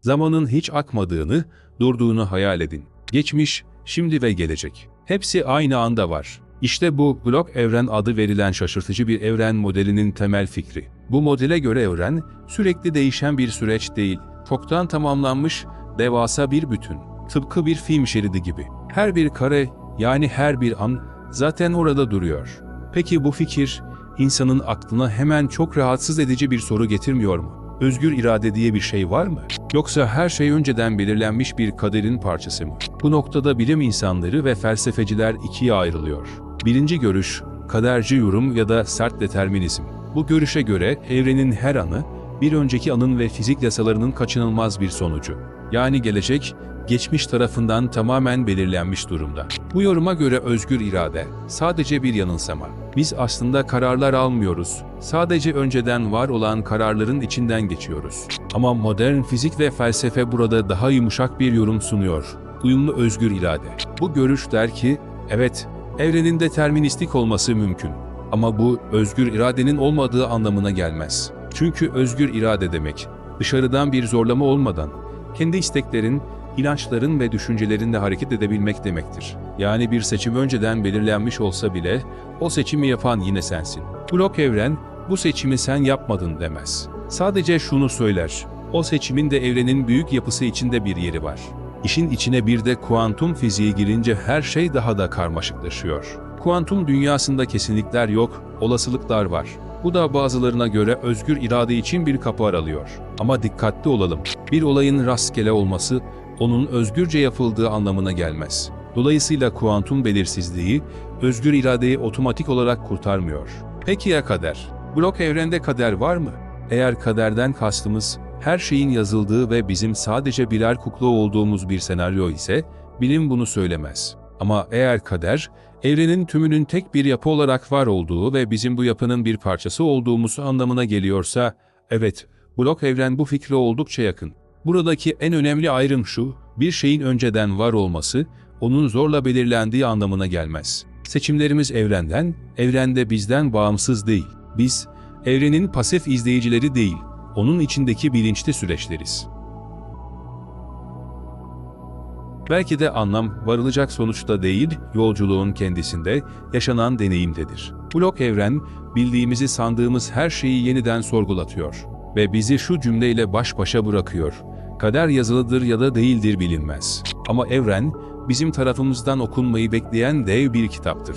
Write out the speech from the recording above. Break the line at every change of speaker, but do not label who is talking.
Zamanın hiç akmadığını, durduğunu hayal edin. Geçmiş, şimdi ve gelecek. Hepsi aynı anda var. İşte bu blok evren adı verilen şaşırtıcı bir evren modelinin temel fikri. Bu modele göre evren sürekli değişen bir süreç değil, çoktan tamamlanmış devasa bir bütün. Tıpkı bir film şeridi gibi. Her bir kare yani her bir an zaten orada duruyor. Peki bu fikir insanın aklına hemen çok rahatsız edici bir soru getirmiyor mu? Özgür irade diye bir şey var mı? Yoksa her şey önceden belirlenmiş bir kaderin parçası mı? Bu noktada bilim insanları ve felsefeciler ikiye ayrılıyor. Birinci görüş, kaderci yorum ya da sert determinizm. Bu görüşe göre evrenin her anı, bir önceki anın ve fizik yasalarının kaçınılmaz bir sonucu. Yani gelecek, geçmiş tarafından tamamen belirlenmiş durumda. Bu yoruma göre özgür irade sadece bir yanılsama. Biz aslında kararlar almıyoruz. Sadece önceden var olan kararların içinden geçiyoruz. Ama modern fizik ve felsefe burada daha yumuşak bir yorum sunuyor. Uyumlu özgür irade. Bu görüş der ki, evet, evrenin deterministik olması mümkün. Ama bu özgür iradenin olmadığı anlamına gelmez. Çünkü özgür irade demek, dışarıdan bir zorlama olmadan, kendi isteklerin, inançların ve düşüncelerinle hareket edebilmek demektir. Yani bir seçim önceden belirlenmiş olsa bile o seçimi yapan yine sensin. Blok evren bu seçimi sen yapmadın demez. Sadece şunu söyler. O seçimin de evrenin büyük yapısı içinde bir yeri var. İşin içine bir de kuantum fiziği girince her şey daha da karmaşıklaşıyor. Kuantum dünyasında kesinlikler yok, olasılıklar var. Bu da bazılarına göre özgür irade için bir kapı aralıyor. Ama dikkatli olalım. Bir olayın rastgele olması onun özgürce yapıldığı anlamına gelmez. Dolayısıyla kuantum belirsizliği özgür iradeyi otomatik olarak kurtarmıyor. Peki ya kader? Blok evrende kader var mı? Eğer kaderden kastımız her şeyin yazıldığı ve bizim sadece birer kukla olduğumuz bir senaryo ise bilim bunu söylemez. Ama eğer kader, evrenin tümünün tek bir yapı olarak var olduğu ve bizim bu yapının bir parçası olduğumuz anlamına geliyorsa, evet, blok evren bu fikre oldukça yakın. Buradaki en önemli ayrım şu, bir şeyin önceden var olması, onun zorla belirlendiği anlamına gelmez. Seçimlerimiz evrenden, evrende bizden bağımsız değil. Biz, evrenin pasif izleyicileri değil, onun içindeki bilinçli süreçleriz. Belki de anlam varılacak sonuçta değil, yolculuğun kendisinde, yaşanan deneyimdedir. Blok evren, bildiğimizi sandığımız her şeyi yeniden sorgulatıyor ve bizi şu cümleyle baş başa bırakıyor. Kader yazılıdır ya da değildir bilinmez. Ama evren, bizim tarafımızdan okunmayı bekleyen dev bir kitaptır.